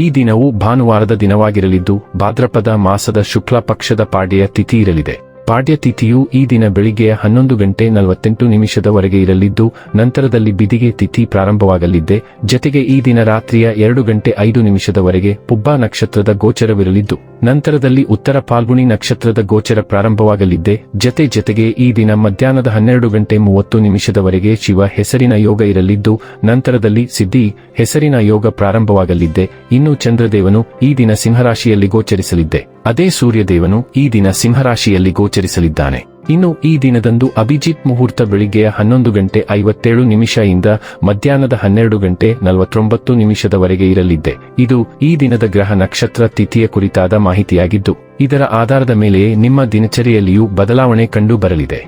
ಈ ದಿನವು ಭಾನುವಾರದ ದಿನವಾಗಿರಲಿದ್ದು ಭಾದ್ರಪದ ಮಾಸದ ಶುಕ್ಲ ಪಕ್ಷದ ಪಾಡ್ಯ ತಿಥಿ ಇರಲಿದೆ. ಪಾಡ್ಯ ತಿಥಿಯು ಈ ದಿನ ಬೆಳಿಗ್ಗೆ ಹನ್ನೊಂದು ಗಂಟೆ ನಲವತ್ತೆಂಟು ನಿಮಿಷದವರೆಗೆ ಇರಲಿದ್ದು, ನಂತರದಲ್ಲಿ ಬಿದಿಗೆ ತಿಥಿ ಪ್ರಾರಂಭವಾಗಲಿದ್ದೆ. ಜತೆಗೆ ಈ ದಿನ ರಾತ್ರಿಯ ಎರಡು ಗಂಟೆ ಐದು ನಿಮಿಷದವರೆಗೆ ಪುಬ್ಬಾ ನಕ್ಷತ್ರದ ಗೋಚರವಿರಲಿದ್ದು, ನಂತರದಲ್ಲಿ ಉತ್ತರ ಪಾಲ್ಗುಣಿ ನಕ್ಷತ್ರದ ಗೋಚರ ಪ್ರಾರಂಭವಾಗಲಿದ್ದೆ. ಜತೆ ಜತೆಗೆ ಈ ದಿನ ಮಧ್ಯಾಹ್ನದ ಹನ್ನೆರಡು ಗಂಟೆ ಮೂವತ್ತು ನಿಮಿಷದವರೆಗೆ ಶಿವ ಹೆಸರಿನ ಯೋಗ ಇರಲಿದ್ದು, ನಂತರದಲ್ಲಿ ಸಿದ್ಧಿ ಹೆಸರಿನ ಯೋಗ ಪ್ರಾರಂಭವಾಗಲಿದ್ದೆ. ಇನ್ನು ಚಂದ್ರದೇವನು ಈ ದಿನ ಸಿಂಹರಾಶಿಯಲ್ಲಿ ಗೋಚರಿಸಲಿದ್ದೆ. ಅದೇ ಸೂರ್ಯದೇವನು ಈ ದಿನ ಸಿಂಹರಾಶಿಯಲ್ಲಿ ಗೋಚರಿಸಲಿದ್ದಾನೆ. ಇನ್ನು ಈ ದಿನದಂದು ಅಭಿಜಿತ್ ಮುಹೂರ್ತ ಬೆಳಿಗ್ಗೆಯ ಹನ್ನೊಂದು ಗಂಟೆ ಐವತ್ತೇಳು ನಿಮಿಷ ಇಂದ ಮಧ್ಯಾಹ್ನದ ಹನ್ನೆರಡು ಗಂಟೆ ನಲವತ್ತೊಂಬತ್ತು ನಿಮಿಷದವರೆಗೆ ಇರಲಿದ್ದೆ. ಇದು ಈ ದಿನದ ಗ್ರಹ ನಕ್ಷತ್ರ ತಿಥಿಯ ಕುರಿತಾದ ಮಾಹಿತಿಯಾಗಿದ್ದು, ಇದರ ಆಧಾರದ ಮೇಲೆಯೇ ನಿಮ್ಮ ದಿನಚರಿಯಲ್ಲಿಯೂ ಬದಲಾವಣೆ ಕಂಡು ಬರಲಿದೆ.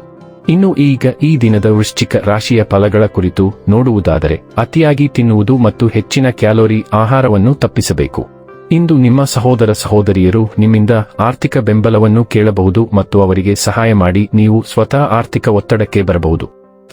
ಇನ್ನು ಈಗ ಈ ದಿನದ ವೃಶ್ಚಿಕ ರಾಶಿಯ ಫಲಗಳ ಕುರಿತು ನೋಡುವುದಾದರೆ, ಅತಿಯಾಗಿ ತಿನ್ನುವುದು ಮತ್ತು ಹೆಚ್ಚಿನ ಕ್ಯಾಲೋರಿ ಆಹಾರವನ್ನು ತಪ್ಪಿಸಬೇಕು. ಇಂದು ನಿಮ್ಮ ಸಹೋದರ ಸಹೋದರಿಯರು ನಿಮ್ಮಿಂದ ಆರ್ಥಿಕ ಬೆಂಬಲವನ್ನು ಕೇಳಬಹುದು ಮತ್ತು ಅವರಿಗೆ ಸಹಾಯ ಮಾಡಿ ನೀವು ಸ್ವತಃ ಆರ್ಥಿಕ ಒತ್ತಡಕ್ಕೆ ಬರಬಹುದು.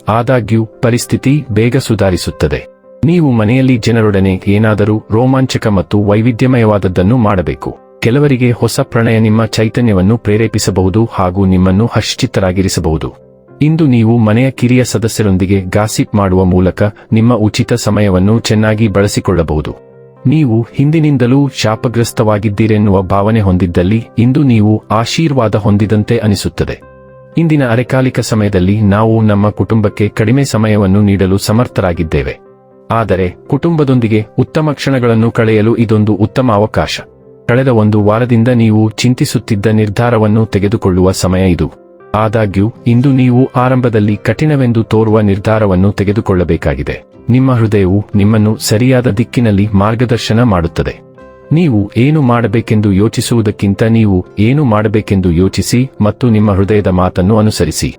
ಆದಾಗ್ಯೂ, ಪರಿಸ್ಥಿತಿ ಬೇಗ ಸುಧಾರಿಸುತ್ತದೆ. ನೀವು ಮನೆಯಲ್ಲಿ ಜನರೊಡನೆ ಏನಾದರೂ ರೋಮಾಂಚಕ ಮತ್ತು ವೈವಿಧ್ಯಮಯವಾದದ್ದನ್ನು ಮಾಡಬೇಕು. ಕೆಲವರಿಗೆ ಹೊಸ ಪ್ರಣಯ ನಿಮ್ಮ ಚೈತನ್ಯವನ್ನು ಪ್ರೇರೇಪಿಸಬಹುದು ಹಾಗೂ ನಿಮ್ಮನ್ನು ಹಶ್ಚಿತ್ತರಾಗಿರಿಸಬಹುದು ಇಂದು ನೀವು ಮನೆಯ ಕಿರಿಯ ಸದಸ್ಯರೊಂದಿಗೆ ಗಾಸಿಪ್ ಮಾಡುವ ಮೂಲಕ ನಿಮ್ಮ ಉಚಿತ ಸಮಯವನ್ನು ಚೆನ್ನಾಗಿ ಬಳಸಿಕೊಳ್ಳಬಹುದು. ನೀವು ಹಿಂದಿನಿಂದಲೂ ಶಾಪಗ್ರಸ್ತವಾಗಿದ್ದೀರೆನ್ನುವ ಭಾವನೆ ಹೊಂದಿದ್ದಲ್ಲಿ ಇಂದು ನೀವು ಆಶೀರ್ವಾದ ಹೊಂದಿದಂತೆ ಅನಿಸುತ್ತದೆ. ಇಂದಿನ ಅರೆಕಾಲಿಕ ಸಮಯದಲ್ಲಿ ನಾವು ನಮ್ಮ ಕುಟುಂಬಕ್ಕೆ ಕಡಿಮೆ ಸಮಯವನ್ನು ನೀಡಲು ಸಮರ್ಥರಾಗಿದ್ದೇವೆ. ಆದರೆ ಕುಟುಂಬದೊಂದಿಗೆ ಉತ್ತಮ ಕ್ಷಣಗಳನ್ನು ಕಳೆಯಲು ಇದೊಂದು ಉತ್ತಮ ಅವಕಾಶ. ಕಳೆದ ಒಂದು ವಾರದಿಂದ ನೀವು ಚಿಂತಿಸುತ್ತಿದ್ದ ನಿರ್ಧಾರವನ್ನು ತೆಗೆದುಕೊಳ್ಳುವ ಸಮಯ ಇದು. ಆದಾಗ್ಯೂ, ಇಂದು ನೀವು ಆರಂಭದಲ್ಲಿ ಕಠಿಣವೆಂದು ತೋರುವ ನಿರ್ಧಾರವನ್ನು ತೆಗೆದುಕೊಳ್ಳಬೇಕಾಗಿದೆ. ನಿಮ್ಮ ಹೃದಯವು ನಿಮ್ಮನ್ನು ಸರಿಯಾದ ದಿಕ್ಕಿನಲ್ಲಿ ಮಾರ್ಗದರ್ಶನ ಮಾಡುತ್ತದೆ. ನೀವು ಏನು ಮಾಡಬೇಕೆಂದು ಯೋಚಿಸುವುದಕ್ಕಿಂತ ನೀವು ಏನು ಮಾಡಬೇಕೆಂದು ಯೋಚಿಸಿ ಮತ್ತು ನಿಮ್ಮ ಹೃದಯದ ಮಾತನ್ನು ಅನುಸರಿಸಿ.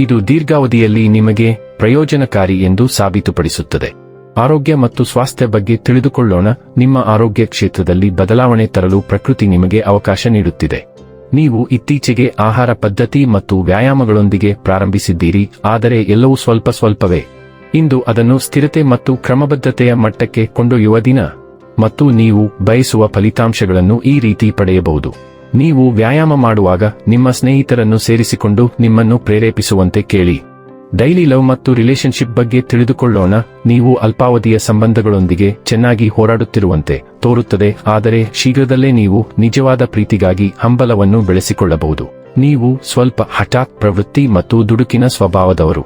ಇದು ದೀರ್ಘಾವಧಿಯಲ್ಲಿ ನಿಮಗೆ ಪ್ರಯೋಜನಕಾರಿ ಎಂದು ಸಾಬೀತುಪಡಿಸುತ್ತದೆ. ಆರೋಗ್ಯ ಮತ್ತು ಸ್ವಾಸ್ಥ್ಯ ಬಗ್ಗೆ ತಿಳಿದುಕೊಳ್ಳೋಣ. ನಿಮ್ಮ ಆರೋಗ್ಯ ಕ್ಷೇತ್ರದಲ್ಲಿ ಬದಲಾವಣೆ ತರಲು ಪ್ರಕೃತಿ ನಿಮಗೆ ಅವಕಾಶ ನೀಡುತ್ತಿದೆ. ನೀವು ಇತ್ತೀಚೆಗೆ ಆಹಾರ ಪದ್ಧತಿ ಮತ್ತು ವ್ಯಾಯಾಮಗಳೊಂದಿಗೆ ಪ್ರಾರಂಭಿಸಿದ್ದೀರಿ, ಆದರೆ ಎಲ್ಲವೂ ಸ್ವಲ್ಪ ಸ್ವಲ್ಪವೇ. ಇಂದು ಅದನ್ನು ಸ್ಥಿರತೆ ಮತ್ತು ಕ್ರಮಬದ್ಧತೆಯ ಮಟ್ಟಕ್ಕೆ ಕೊಂಡೊಯ್ಯುವ ದಿನ. ಮತ್ತು ನೀವು ಬಯಸುವ ಫಲಿತಾಂಶಗಳನ್ನು ಈ ರೀತಿ ಪಡೆಯಬಹುದು. ನೀವು ವ್ಯಾಯಾಮ ಮಾಡುವಾಗ ನಿಮ್ಮ ಸ್ನೇಹಿತರನ್ನು ಸೇರಿಸಿಕೊಂಡು ನಿಮ್ಮನ್ನು ಪ್ರೇರೇಪಿಸುವಂತೆ ಕೇಳಿ. ಡೈಲಿ ಲವ್ ಮತ್ತು ರಿಲೇಶನ್ಶಿಪ್ ಬಗ್ಗೆ ತಿಳಿದುಕೊಳ್ಳೋಣ. ನೀವು ಅಲ್ಪಾವಧಿಯ ಸಂಬಂಧಗಳೊಂದಿಗೆ ಚೆನ್ನಾಗಿ ಹೋರಾಡುತ್ತಿರುವಂತೆ ತೋರುತ್ತದೆ. ಆದರೆ ಶೀಘ್ರದಲ್ಲೇ ನೀವು ನಿಜವಾದ ಪ್ರೀತಿಗಾಗಿ ಹಂಬಲವನ್ನು ಬೆಳೆಸಿಕೊಳ್ಳಬಹುದು. ನೀವು ಸ್ವಲ್ಪ ಹಠಾತ್ ಪ್ರವೃತ್ತಿ ಮತ್ತು ದುಡುಕಿನ ಸ್ವಭಾವದವರು.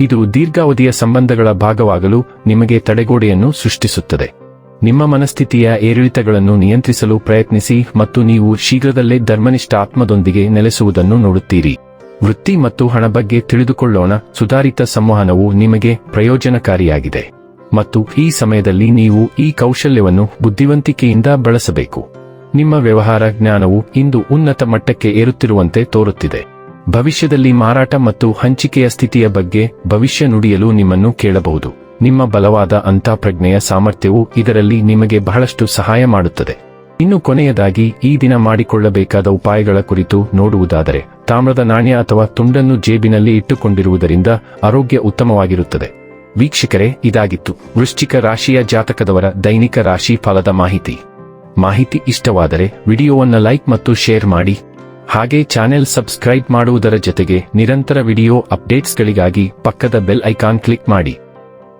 ಇದು ದೀರ್ಘಾವಧಿಯ ಸಂಬಂಧಗಳ ಭಾಗವಾಗಲು ನಿಮಗೆ ತಡೆಗೋಡೆಯನ್ನು ಸೃಷ್ಟಿಸುತ್ತದೆ. ನಿಮ್ಮ ಮನಸ್ಥಿತಿಯ ಏರಿಳಿತಗಳನ್ನು ನಿಯಂತ್ರಿಸಲು ಪ್ರಯತ್ನಿಸಿ ಮತ್ತು ನೀವು ಶೀಘ್ರದಲ್ಲೇ ಧರ್ಮನಿಷ್ಠ ಆತ್ಮದೊಂದಿಗೆ ನೆಲೆಸುವುದನ್ನು ನೋಡುತ್ತೀರಿ. ವೃತ್ತಿ ಮತ್ತು ಹಣ ಬಗ್ಗೆ ತಿಳಿದುಕೊಳ್ಳೋಣ. ಸುಧಾರಿತ ಸಂವಹನವು ನಿಮಗೆ ಪ್ರಯೋಜನಕಾರಿಯಾಗಿದೆ. ಮತ್ತು ಈ ಸಮಯದಲ್ಲಿ ನೀವು ಈ ಕೌಶಲ್ಯವನ್ನು ಬುದ್ಧಿವಂತಿಕೆಯಿಂದ ಬಳಸಬೇಕು. ನಿಮ್ಮ ವ್ಯವಹಾರ ಜ್ಞಾನವು ಇಂದು ಉನ್ನತ ಮಟ್ಟಕ್ಕೆ ಏರುತ್ತಿರುವಂತೆ ತೋರುತ್ತಿದೆ. ಭವಿಷ್ಯದಲ್ಲಿ ಮಾರಾಟ ಮತ್ತು ಹಂಚಿಕೆಯ ಸ್ಥಿತಿಯ ಬಗ್ಗೆ ಭವಿಷ್ಯ ನುಡಿಯಲು ನಿಮ್ಮನ್ನು ಕೇಳಬಹುದು. ನಿಮ್ಮ ಬಲವಾದ ಅಂತಃಪ್ರಜ್ಞೆಯ ಸಾಮರ್ಥ್ಯವು ಇದರಲ್ಲಿ ನಿಮಗೆ ಬಹಳಷ್ಟು ಸಹಾಯ ಮಾಡುತ್ತದೆ. ಇನ್ನು ಕೊನೆಯದಾಗಿ, ಈ ದಿನ ಮಾಡಿಕೊಳ್ಳಬೇಕಾದ ಉಪಾಯಗಳ ಕುರಿತು ನೋಡುವುದಾದರೆ, ತಾಮ್ರದ ನಾಣ್ಯ ಅಥವಾ ತುಂಡನ್ನು ಜೇಬಿನಲ್ಲಿ ಇಟ್ಟುಕೊಂಡಿರುವುದರಿಂದ ಆರೋಗ್ಯ ಉತ್ತಮವಾಗಿರುತ್ತದೆ. ವೀಕ್ಷಕರೇ, ಇದಾಗಿತ್ತು. ವೃಶ್ಚಿಕ ರಾಶಿಯ ಜಾತಕದವರ ದೈನಿಕ ರಾಶಿ ಫಲದ ಮಾಹಿತಿ. ಮಾಹಿತಿ ಇಷ್ಟವಾದರೆ, ವಿಡಿಯೋವನ್ನು ಲೈಕ್ ಮತ್ತು ಶೇರ್ ಮಾಡಿ. ಹಾಗೆ ಚಾನೆಲ್ ಸಬ್ಸ್ಕ್ರೈಬ್ ಮಾಡುವುದರ ಜೊತೆಗೆ ನಿರಂತರ ವಿಡಿಯೋ ಅಪ್ಡೇಟ್ಸ್ಗಳಿಗಾಗಿ ಪಕ್ಕದ ಬೆಲ್ ಐಕಾನ್ ಕ್ಲಿಕ್ ಮಾಡಿ.